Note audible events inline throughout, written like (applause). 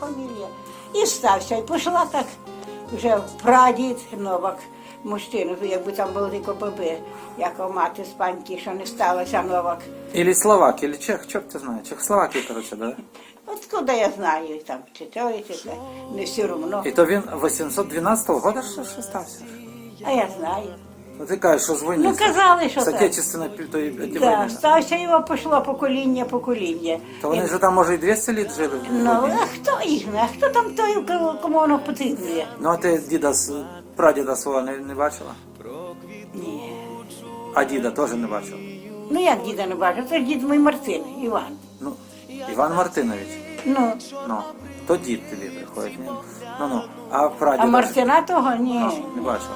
фамілія. І стався. І пішла так вже прадід Новак, мужчина, якби там були тільки баби, як мати з паньки, що не сталося Новак. Или словак, или чех, черт ты знает. Чехословакия, короче, да? (laughs) Откуда я знаю, там, чи то, чи це, не все одно. І то він 812 года що, що стався? А я знаю. Ну ти кажеш, що з війни. Ну, казали, що з так. отечественної пі- тої Да, війни. стався його пішло покоління, покоління. То вони вже там, може, і 200 літ жили. Ну, а хто їх знає? Хто там той, кому- кому воно потрібно? Ну, а ти діда, с- прадіда свого не, не бачила? Ні. А діда теж не бачила? Ну як діда не бачив? Це ж дід мій Мартин, Іван. Ну, Іван Мартинович. Ну, Ну, то дід тобі приходить. ні? Ну, ну, а прадіда? а Мартина того ні. Ну, не бачила.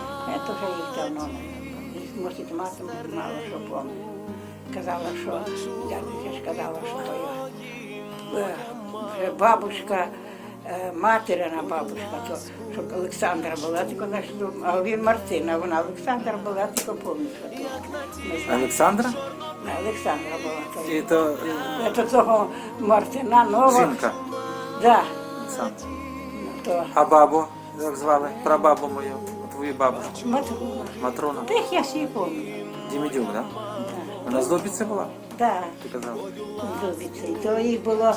Це вже їх давно Може, мати мало що помню. Казала, що дядька ж казала, що то я. Е, Вже бабушка, е, материна бабушка, то, щоб Олександра була, тільки наш, а він Мартина, вона Олександра була, тільки пам'ятаю, що то. Олександра? Олександра була. то. І то е, Це того Мартина Нова. жінка Да. Ну, то А бабу, як звали? Прабабу мою, твою бабушку. Матруна. Матрона. Тих я всі пам'ятаю. Дімідюк, да? Да. Вона з Добіці була, Да. ти казав. Дубиці. То їх було,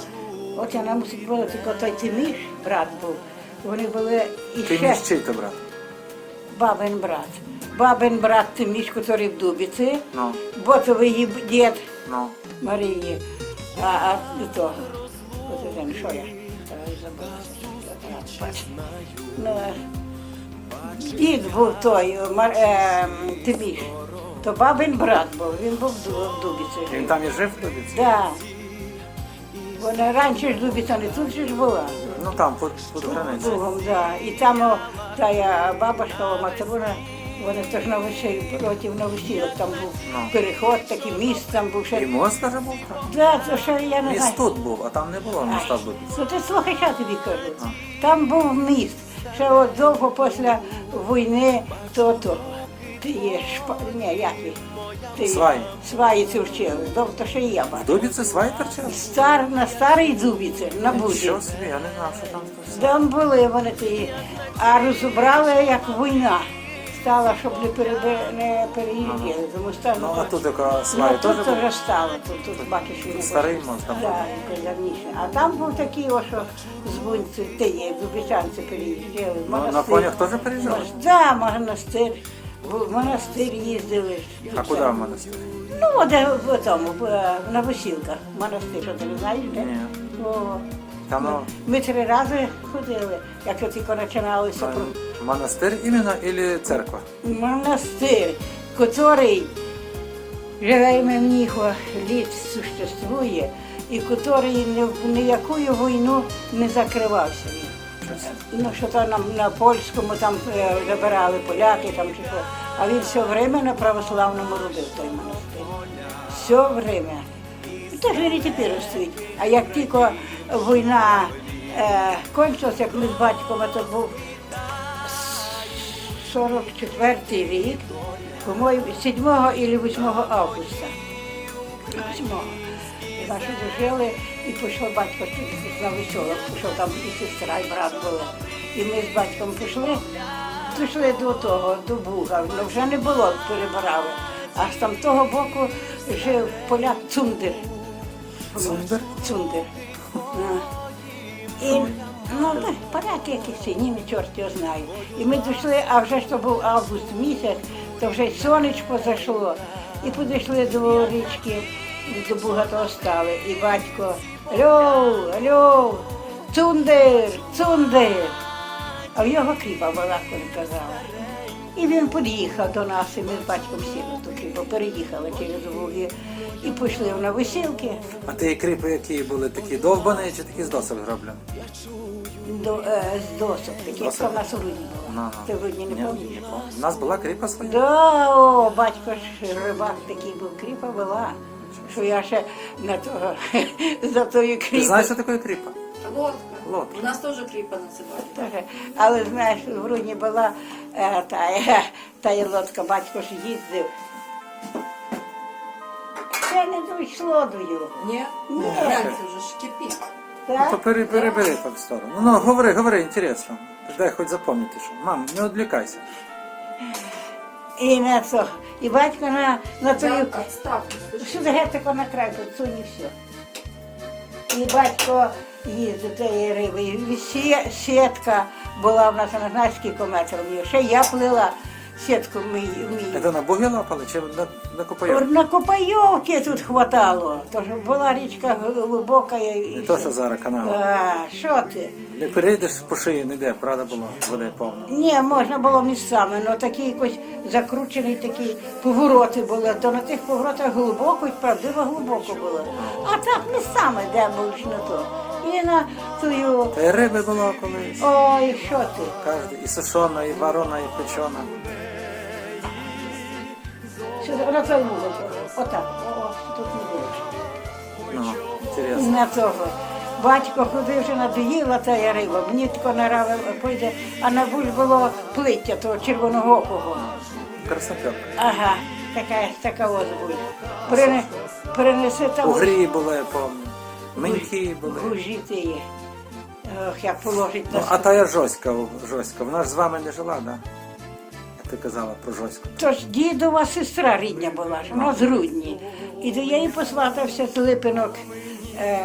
от вона мусить було тільки той Тиміш, брат був. Вони були і ще між чий то брат? бабин брат. Бабин брат Тиміш, який в Дубиці, Ну, ботовий її дід ну. Марії. А, а то, от що я й. Бачу. Ну, дід був той, е, Тиміш. То бабин брат був, він був в Дубіці. Він там і жив в Дубіці? Да. Вона раніше ж Дубіця не тут же ж була. Ну там, під, під границею. Другом, да. І там о, та я бабушка, о, Матрона, вони теж на весіллі, проти новосілок там був Ну. переход, такий міст там був І ще. мост даже був там. Да, то що я не Міст знаю. тут був, а там не було моста в Добіці. Ну ти слухай, що я тобі кажу. Там був міст. Ще от довго після війни то то. Ти є шпа... Ні, як він? Ти- Сваї. Сваї це вчили. Довго то ще і я В бачу. Добіці сваї торчали? Стар, на старій Дубіці, на Буді. Що собі, я не знав, що там. Там були вони ті, а розібрали як війна. Стала, щоб не, перебе, не переїздили. Тому що Ну, а тут яка ну, сваї теж тут вже стало, тут, тут бачиш, він старий мост там був? Давніше. А там був такий, о, що з Бунці, ти є, переїжджали. Ну, на конях теж переїжджали? Так, да, монастир. В монастир їздили. А куди в монастир? Ну, де в тому, на весілках. Монастир, що ти не знаєш, де? Ні. О, Там ну, ми три рази ходили, як тільки починалися про монастир іменно или церква? монастир, який живе в нього літ существує, і який ні в ніякою війну не закривався. Ну, що то нам на польському там е, забирали поляки там чи що. А він все время на православному робив той монастир. Все время. Теж він і тепер стоїть. А як тільки війна е, кончилася, як ми з батьком, а то був 44 рік, по-моєму, 7 або 8 августа. 8. Наші дожили і пішов батько на веселок, пішов там і сестра, і брат були. І ми з батьком пішли, пішли до того, до Буга, ну вже не було, перебирали. А з там того боку жив поляк Цундер. Цундер? Цундер. (laughs) І, ну, поляки якісь, ні, чорт його знає. І ми дійшли, а вже ж то був август місяць, то вже сонечко зайшло. І підійшли до річки, до Буга того стали. І батько, алло, алло, цундир, цундир. А в його кріпа була, коли казала. І він під'їхав до нас, і ми з батьком сіли ту кріпу, переїхали через Буги і пішли на весілки. А ті кріпи, які були такі довбані чи такі з досок зроблені? До, е, з досок, такі, як Досок? в нас у Рудні Ну, було. ну. Ти в Рудні не пам'ятаєш? У нас була кріпа своя. Да, о, батько ж рибак такий був, кріпа була. Що я ще на того, (laughs) за тою Ти кріпою. знаєш, що таке кріпа? Лодка. Лодка. У нас тоже крипа называют. Теж. Але знаєш, в Грудні була е, та, е, та є лодка, батько ж їздив. Це не дійшло до його. Не? Ні. Гляньте, уже ж кипит. Ну, Так? то бери, бери, бери так в сторону. Ну, ну, говори, говори, інтересно. Дай хоч запам'ятати, що. Мам, не відвлікайся. І на це. І батько на, на тою Отставку. Всюди гетико на край і все. І батько до тієї риби. І сітка була в нас, вона знаєш, скільки метрів. Ще я плила сітку вмію. вмію. Це на боги лапали чи на, на копайок? На Копайовки тут хватало. Тож була річка глибока. І... Не то, що зараз канал. А, що ти? Не перейдеш по шиї ніде, правда було, води повно. Ні, можна було місцями, але такі якось закручені такі повороти були, то на тих поворотах глибоко і правдиво глибоко було. А так місцями, де більш на то. І на тую. Та й риби було колись. Ой, що ти? Кожен, і сушона, і варона, і печена. Сюди, на вугол. Отак. О, тут не було. Ну, інтересно. На того. Батько ходив вже надоїла та я риба, мені тако наравив, пойде, а на буль було плиття того червоного. Красноперка. Ага, така, така ось буде. Прине, принеси там Угрі були, я пам'ятаю. Менькі були. гужі тієї. Ох, як положить на Ну, а та я Жоська, Жоська, вона ж з вами не жила, да? Як ти казала про Жоську. Тож дідова сестра рідня була, ж, вона з Рудні. І до її посватався з Липинок. Е,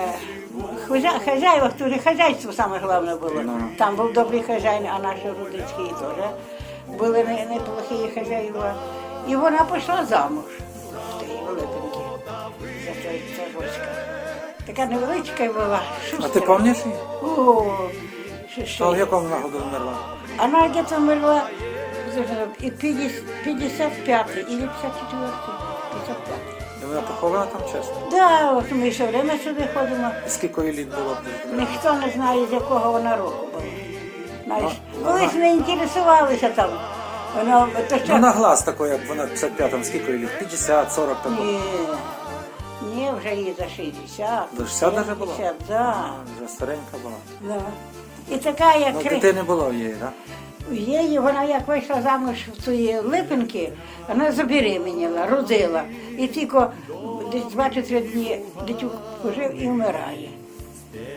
хозя- хазяїва, хто хазяйство саме головне було. Ну. Там був добрий хазяїн, а наші рудицькі теж були не- неплохі хазяїва. І вона пішла замуж Така невеличка була. А ти пам'ятаєш її? О, що. А в якому вона году вмерла? Она где-то умерла и 55 или 54 55 І вона похована там чесно? Да, от ми все время сюди ходимо. Скільки їй літ було? Ніхто не знає, з якого вона року була. Знаєш, Ну, колись не інтересувалися там. Воно, то що... Ну на глаз такий, як вона в 55-му, скільки їй літ? 50, 40 такого. Ні, ні, вже їй за 60. До 60 даже було? 60, да. А, Вже старенька була. да. І така, як Ну, кри- дитини було в її, так? В її вона як вийшла замуж в цієї липинки, вона забеременіла, родила. І тільки десь 2-3 дні дитюк пожив і вмирає.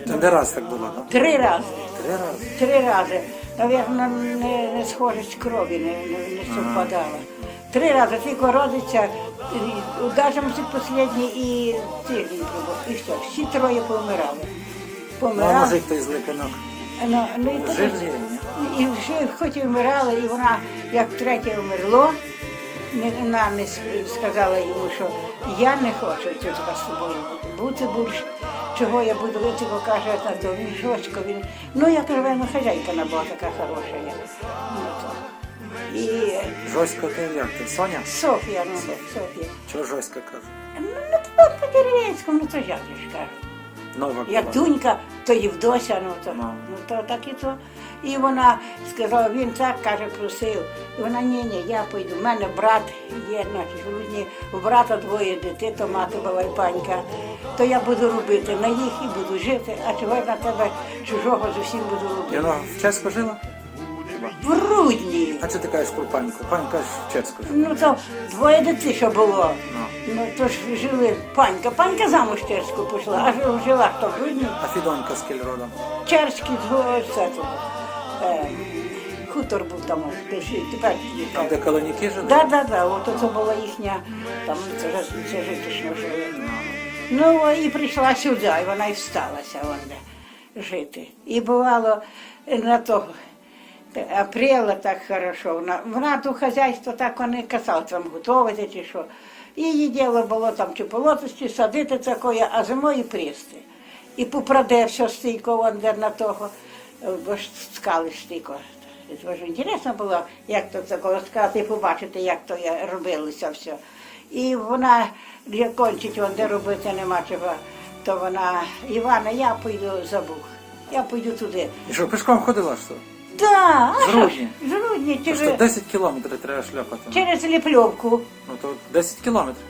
Це не раз так було, так? Три рази. Три рази. Три рази. Навірно, не, не схожість крові не, не, не совпадала. Три рази тільки родиться, удажимося останній і пробув. І все, всі троє Помирали. може хто із липинок. Ну, ну, і Жив і вже хоч і вмирала, і вона як третє вмерло, не, вона не с- сказала йому, що я не хочу тут з тобою бути більше. Чого я буду, ви тільки каже, на то він жорстко, він. Ну я кажу, ну хазяйка вона була така хороша. Я. Ну, то. І Жоська ти як ти? Соня? Софія, ну Софія. Чого Жоська каже? Ну, то по деревенському, ну то як же ж кажу. Нова Як була. Дунька, то Євдося, ну то, Ну. ну, то так і то. І вона сказала, він так каже, просив. І вона, ні, ні, я пойду. У мене брат є, значить, в Рудні, у брата двоє дітей, то мати була і панька. То я буду робити на їх і буду жити, а чого я на тебе чужого зовсім буду І робити. вона в Чеську жила? Хіба? В Рудні. А що ти кажеш про паньку? Панька ж жила. Ну то двоє дітей, що було. Ну. Ну то ж жили панька. Панька замуж Черську пішла, а жила- хто в Рудні. А Фідонька з родом? Черський це, тут, е, хутор був там, де ж- тепер Там, де колоніки жили? Да, да, да, от це була їхня, там це, ж- це житочно жили. Ну і прийшла сюди, і вона і всталася вон де жити. І бувало на того апреля так хорошо. Вона, вона то хазяйство так вони казали, там готувати чи що. Її діло було там чи полотості, садити такое, а зимою прісти. І поправде все стійко вон на того, е, бо ж скали стійко. Це дуже інтересно було, як то це коло сказати, побачити, як то я робилося все. І вона вже кончить, вон де робити нема чого. То вона, Івана, я поїду за Буг. Я поїду туди. І що, пішком ходила що? Да, З Рудні? з Рудні, То через, 10 кілометрів треба шляпати. через Ліпльовку. Ну то 10 кілометрів.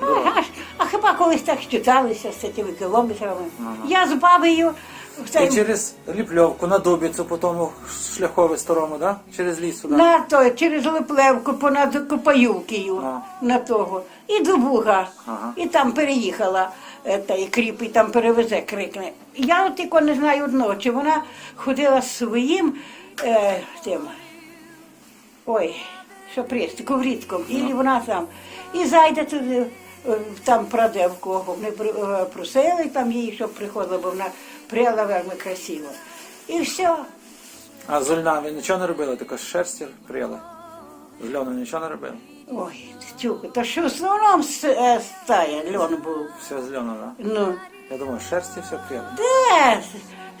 Ага ж, а хіба колись так считалися з цими кілометрами? Ага. Я з бабою в І через Ліпльовку на Дубіцю, потім у шляхову сторону, да? Через ліс сюди. на то, через Липлевку понад Копаюкію Ага. на того. І до Буга. Ага. І там переїхала. е, та і кріпи там перевезе, крикне. Я от тільки не знаю одного, чи вона ходила з своїм е, тим, ой, що приїзд, коврітком, і вона там. І зайде туди, е, там праде в кого. Вони е, просили там її, щоб приходила, бо вона пряла вельми красиво. І все. А з льна ви нічого не робили, тільки з шерсті прияли? З льону нічого не робили? Ой, тюка, то що в основному е, стая льон був. Все з льону, так? Ну, Я думаю, шерсті все прияли. де?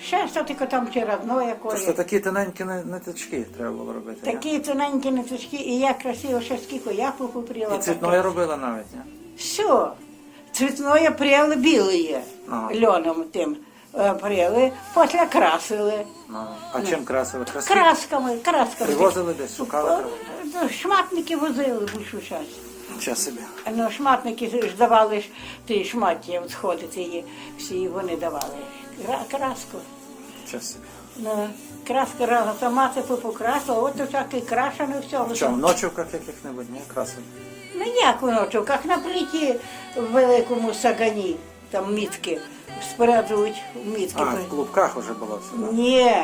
Ще що тільки там чи родное Просто такі тоненькі ниточки треба було робити. Такі тоненькі ниточки, і я красиво ще скільки я попріла. І цвітної робила навіть, ні? Все. Цвітное пряли біле Ага. льоном тим е, пряли, після красили. Ну, а чим красили? Красиво? Красками, красками. Привозили десь, шукали? Е, Шматники возили більшу час. Собі. Ну, шматники ж давали ж ті шматі, от сходити її, всі вони давали. Кра- Краску. Ну, краска разом сама це покрасила, от так і крашено все. Що, в ночівках яких-небудь, ні? Красили? Ну як воно, що, як на плиті в великому сагані, там мітки, спрадуть мітки. А, в клубках вже було все, так? Ні,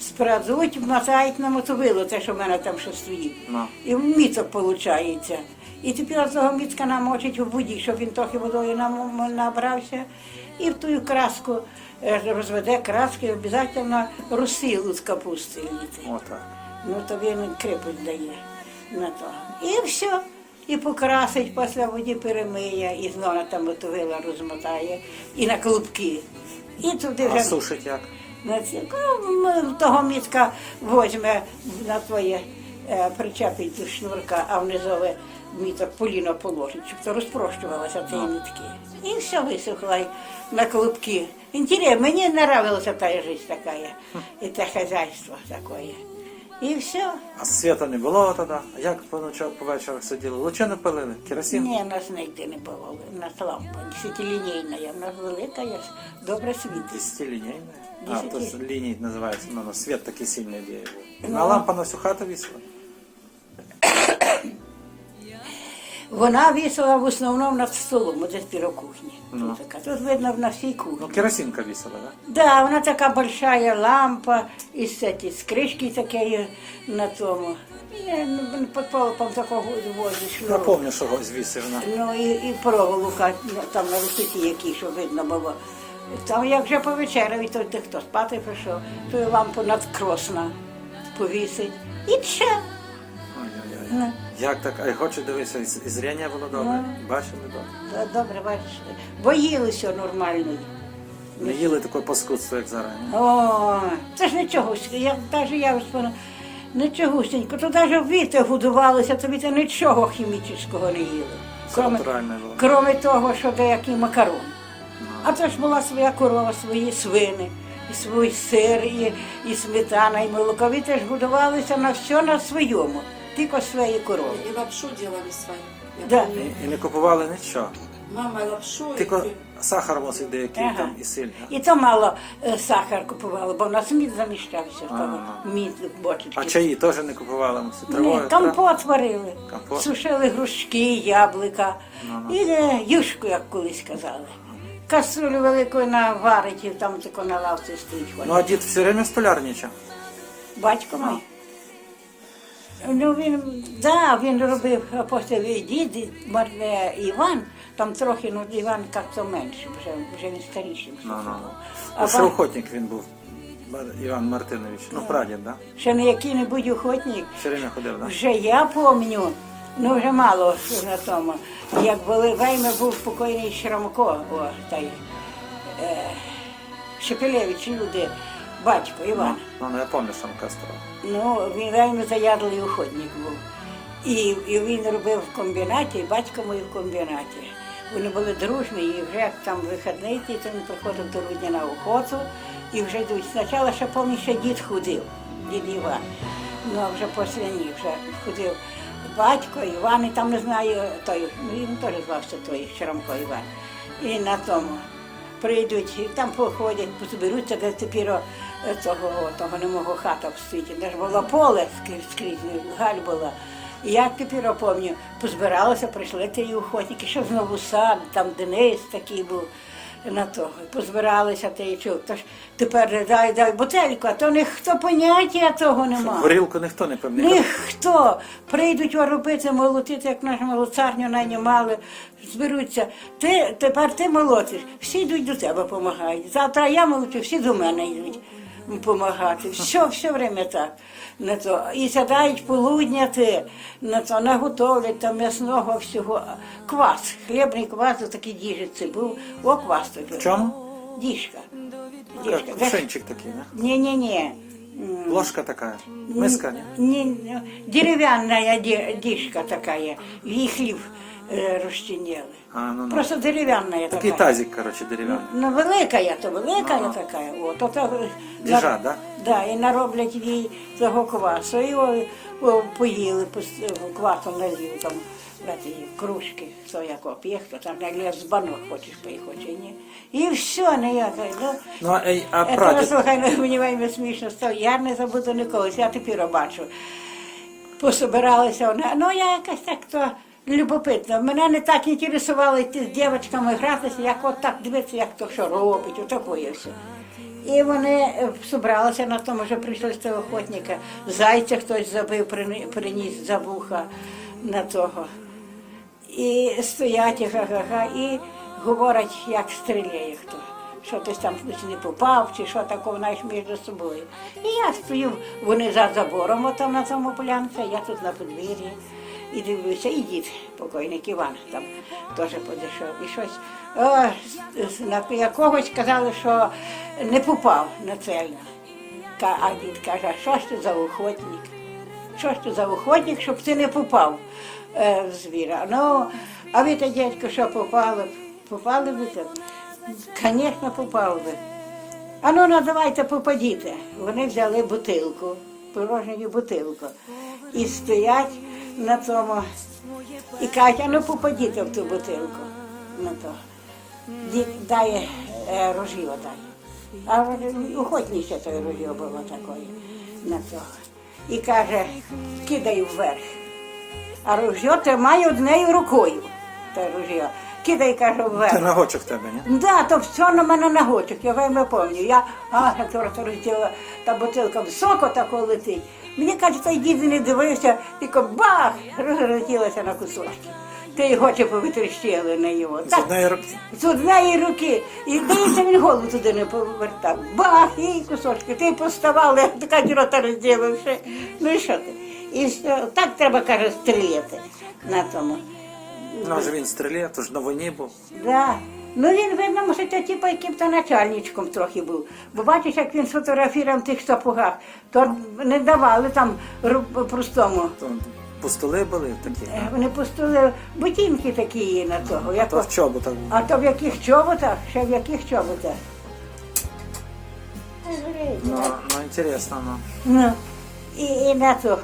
спрадуть, мотають на мотовило, те, що в мене там ще стоїть. Ну. І міцок виходить. І тепер цього міцка намочить у воді, щоб він трохи водою набрався. І в ту краску е, розведе краски, обов'язково русилу з капусти. Отак. Ну то він крепость дає на то. І все. І покрасить після воді перемиє, і знову там мотовила розмотає, і на клубки. І туди А вже сушить як? на ці, ну, того мітка возьме на твоє е, причепить до шнурка, а внизове міток поліно положить, щоб то розпрощувалося ці мітки. І все висохло на клубки. Інтересно, мені нравилася та життя така, і те хазяйство таке. І все. А світа не було тоді? А як по ночах, по вечорах сиділи? Луче не палили? Керосин? Ні, нас ніде не було. У нас лампа, десятилінійна, у нас велика, є, добре світить. Десятилінійне? А, то ліній називається, ну, світ такий сильний діє був. Ну. На лампа на всю хату вісила? Вона вісила в основному над столом, десь біля кухні. Ну. Тут, така. Тут видно на всій кухні. Ну, керосинка вісила, так? Да, вона така большая лампа, і з, ці, з кришки такої на тому. І ну, під полопом такого возиш. Я пам'ятаю, що ось вісив на. Ну і, і проволока ну, там на висоті які, щоб видно було. Там як вже повечеряв, то де хто спати прийшов, то і лампу надкросна повісить. І ще. Ну, Як так? А й хоче дивитися, і зріння було добре? Бачили добре? да, добре, бачиш. Боїлися нормально. Не їли таке паскудство, як зараз. ні? О, це ж нічого, я навіть я вспомнила, нічогусінько, то навіть віти годувалися, то віти нічого хімічного не їли. Кроме, кроме того, що деякий макарон. А це ж була своя корова, свої свини, і свій сир, і, і сметана, і молоко. Віти ж годувалися на все на своєму, тільки свої корови. И лапшу делали свою. Я Да. помню. І, і не купували нічого. Мама лапшу. Тільки и- сахар мусить деякий Ага. там і сіль. І то мало е, сахар купували, бо у нас мід заміщався, в тому мід бочечки. А чаї теж не купували, мусить Ні, тривою. компот варили. Компот? Сушили грушки, яблука. І е, юшку, як колись казали. Каструлю велику наварить, і там тако на лавці стоїть. Ну а дід все время столярничав. Батько мій. Ну він, да, він робив апостол дід, і Мар- е, Іван, там трохи, ну Іван як-то менше, вже, вже він старішим. Ну. А Ну, ще охотник він був. Іван Мартинович. Ну, прадід, да? Ще не який-небудь охотник. Все время ходив, да? Вже я пам'ятаю, ну вже мало на тому. Як були вельми був покойний Шрамко, о, та й, е, Шепелевич, люди, батько Іван. Ну, ну я пам'ятаю, що кастро. Ну, він вельми заядлий охотник був. І, і він робив в комбінаті, і батько мій в комбінаті. Вони були дружні, і вже як там вихідний, то він приходив до Рудня на охоту, і вже йдуть. Спочатку ще пам'ятаю, ще дід ходив, дід Іван. Ну, а вже після ні, вже ходив батько, Іван, і там не знаю, той, ну він теж звався той Шрамко Іван. І на тому прийдуть, і там походять, позберуться, де тепер о, того, не мого хата стоїть. Де ж було поле скрізь, скрізь галь була. І я тепер пам'ятаю, позбиралися, прийшли ті охотники, що знову сад, там Денис такий був на того. Позбиралися ти чув. Тож тепер дай, дай бутельку, а то ніхто поняття того немає. Горілку ніхто не пам'ятає. Ніхто прийдуть робити, молотити, як нашу молоцарню найнімали, зберуться. Ти тепер ти молотиш, всі йдуть до тебе допомагають. Завтра я молочу, всі до мене йдуть допомагати. Все, все время так. На то. І сядають полудняти, на то наготовлять там м'ясного всього. Квас, хлібний квас, такий діжиці був. О, квас тобі. В чому? Діжка. Діжка. Кувшинчик такий, не? Ні-ні-ні. Ложка така, миска, не? Не, деревянная ди- дишка такая, и хліб е, розчиняли. А, ну, ну. Просто деревянная Такий такая. тазик, коротше, дерев'яний. Ну, велика, то велика такая. От, от, от, Діжа, на- да? Да, і нароблять їй того квасу. І о, о, поїли, пос- квасом налів там ці кружки, хто як оп'є, хто там налив з банок хочеш пий, хоче, ні. І все, ніяке. Ну, Ну, а, ей, а Це прадід? слухай, ну, мені вельми смішно стало. Я не забуду ніколи, я тепер бачу. Пособиралися вони. Ну, я якась так то любопитна. Мене не так інтересувало йти з дівчатками гратися, як от так дивитися, як то що робить, отакое все. І вони е, собралися на тому, що прийшли з того охотника. Зайця хтось забив, прині- приніс за вуха на того. І стоять, і га-га-га, і говорять, як стріляє хто. Що ти там не попав, чи що такого, знаєш, між собою. І я стою, вони за забором, отам на тому полянці, я тут на подвір'ї. І дивлюся, і дід, покойник Іван, там теж підійшов. І щось о, на якогось сказали, що не попав на цельно. А дід каже, що ж ти за охотник? Що ж ти за охотник, щоб ти не попав е, в звіра? Ну, а ви та дядько, що попали? Попали ви там? Звісно, попав би. А ну, ну давайте попадіте. Вони взяли бутилку, порожню бутилку. І стоять на тому. І а ну попадіте в ту бутилку. На то. Дід дає е, ружьо дає. А охотніше той ружьо було такое на того. І каже, кидай вверх. А ружьо тримає однією рукою. Те ружьо. Кидай, каже, Це вверх. нагочок тебе, ні? Да, то все на мене на гочок, я вельми пам'ятаю. Я а, то розділа, та бутилка високо тако летить. Мені каже, той дід не дивився, тільки бах, розлетілася на кусочки. Ти й очі повитріщили на його. З однієї руки. З однієї руки. І здається, він голову туди не повертав. Бах, і кусочки. Ти поставали, така дірота розділивши. Ну і що ти? І все. так треба, каже, стріляти на тому. Ну, вже він стріляв, то ж на війні був. Да. Ну він, видно, може, то типу яким-то начальничком трохи був. Бо бачиш, як він сфотографував в тих сапогах, то не давали там ру- простому. То пустоли були такі. Е, Вони пустили ботинки такі є на того. Як... То в чоботах. А то в яких чоботах? Ще в яких чоботах? Ну, ну, інтересно, ну. Ну, і, і на то.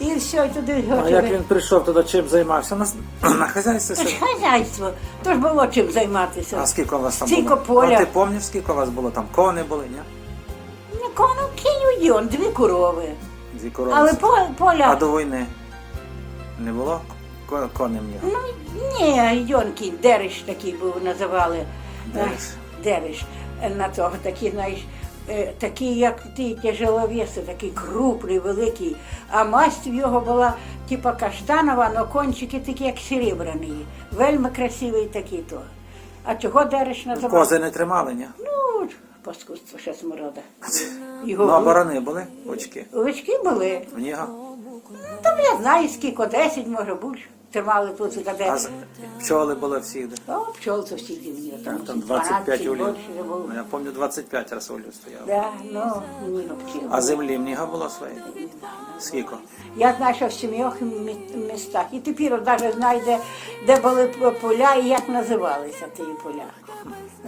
І все, і туди А як він прийшов туди, чим займався? На, (clears throat) на хазяйстві собі? хазяйство, то ж було чим займатися. А скільки у вас там Стільки було? поля. А ти пам'ятаєш, скільки у вас було там? Кони були, ні? Ну, кону кинь йон, дві корови. Дві корови. Але по, поля. А до війни не було ко- коней ні? Ну, ні, Йонкін, Дереш такий був, називали. Дереш. Дереш. На того, такий, знаєш, е, такий, як ти, тяжеловеси, такий крупний, великий. А масть в його була, типа каштанова, але кончики такі, як серебряні. Вельми красивий такий то. А чого Дереш називав? Кози не тримали, ні? Ну, паскудство ще сморода. Ну, а барани були? Очки. Очки були. В нього. Там я знаю, скільки, 10, може більше. Тримали тут. А з- пчоли були всі. де? О, пчел це всі дівні. Там, там 25 більше улів. було. Ну, Я пам'ятаю, 25 раз улів стояло. Да, ну, ні, пчел. А землі в нього було своєї? Скільки? Я знаю, що в сім'ях мі- містах. І тепер навіть знаю, де, де були п- поля і як називалися ті поля.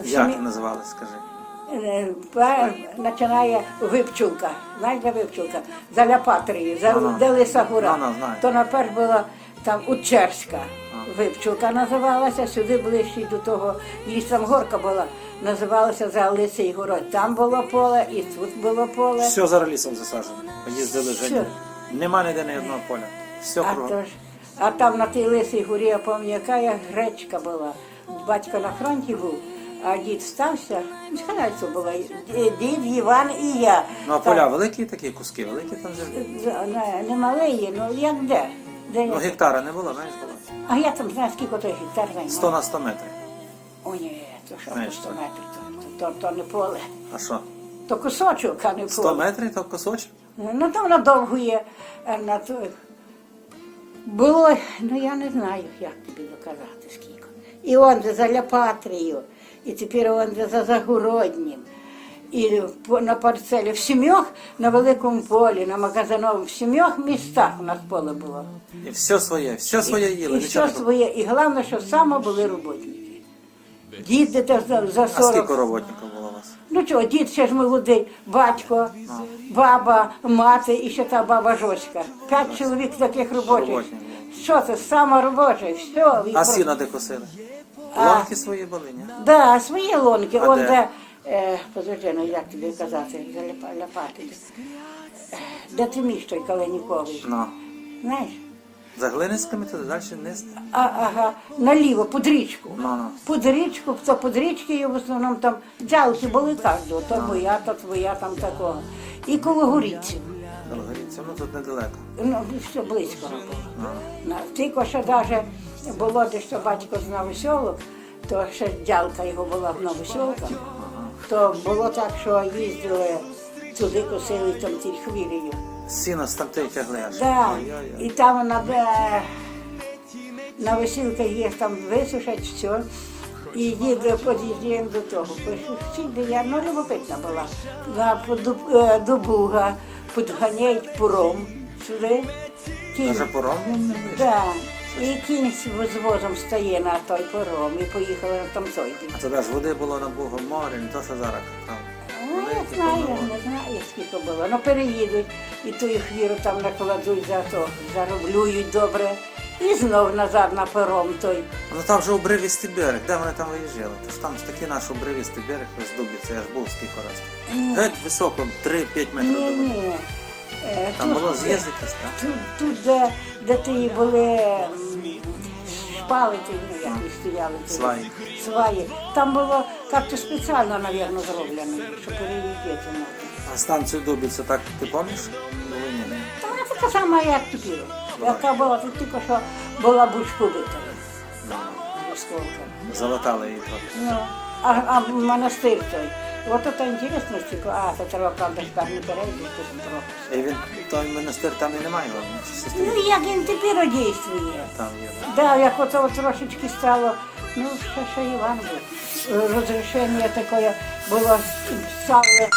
В Як сім'ї- називали, скажи? Е, пе- Починає випчулка. Знаєш, де випчулка? За Ляпатрією, за Ну-ну. де Лиса гора. Ну-ну, знаю. То наперед була там Учерська випчулка називалася, сюди ближче до того лісом горка була, називалася за Лисий город. Там було поле і тут було поле. Все зараз лісом засаджено. Їздили жені. Нема ніде ні одного поля. Все А, кругом. а там на тій лисій горі, я пам'ятаю, яка гречка була. Батько на фронті був, а дід стався, це було, дід, Іван і я. Ну а Там, поля великі такі куски, великі там завжди. Не, не малий, ну як де? Де Ну я? гектара не було, знаєш, було. А я там знаю, скільки той гектар займав. 100 на 100 метрів. О, ні, то що Знаєш, 100 що? метрів, то, то, то, то не поле. А що? То кусочок, а не поле. 100 метрів то кусочок? Ну то воно довго є. а На то... Було, ну я не знаю, як тобі доказати скільки. І он за Ляпатрію, і тепер он за Загороднім. І на парцелі в сімьох на великому полі, на магазиновому, в сімьох містах у нас поле було. І все своє, все своє їли, і нічого все не було. своє. І головне, що саме були роботники. Діти теж за, за А скільки роботників було у вас? Ну чого, дід ще ж молодий, батько, баба, мати і ще та баба Жоська. П'ять чоловік таких робочих. Що це, саме робоче, все. і А про- сіна де косили? А. Ланки свої були, ні? Да, свої лонки, А он де? де, е, подожди, ну як тобі казати, ляпати. Е, Де ти між той Калиніковий, Ну. знаєш? За Глиницькими туди далі вниз. А, ага, наліво, під річку. Ну, ну. Під річку, то під річкою в основному там дялки були кожного, то моя, то твоя, там такого. І коло горіців. Ну тут недалеко. Ну, все близько було. Ну. На- Тільки що навіть що батько з Новоселок, то ще дялка його була в Новоселках, то було так, що їздили туди, косили там ті хвилею. Сіно з там тягли аж. Да. І там на, е, на весілках їх там висушать все. І їде під'їжджаємо до того. Всюди я ну, любопитна була. На Дуб- е, Дубуга підганяють пором сюди. Кінь. Даже пором не? Да. І кінь з возом стає на той пором і поїхали на там той. А тоді ж води було на Богом морі, не то, що зараз там. Ну, я знаю, не знаю, скільки було. Ну переїдуть і ту хвіру там накладуть за то, зароблюють добре. І знов назад на пером той. Ну там же обривістий берег, де вони там виїжджали? Тож там ж такий наш обривістий берег Дубівця, я ж був скільки раз. Геть високо, 3-5 метрів. Ні, ні. Е, Там було з'їзд якийсь, так? Тут, тут де, де ті були м, шпали, ті, ну як їх стояли. ті Сваї. Сваї. Там було як-то спеціально, мабуть, зроблено, щоб переїздити можна. А станцію Дубівця, так ти пам'ятаєш? Ні, ні. Та вона така сама, як тепер. Яка була, тут тільки що була бучку бита. Залатали її трохи. Ну, а, а монастир той. От це інтересно, типу, а, це треба, правда, ж не перейти, трохи. І він, той монастир там і немає, його, він чи. Ну, як він тепер дійствує. Там є. Да, як от трошечки стало, ну, ще, ще Іван був. Розрішення таке було, стали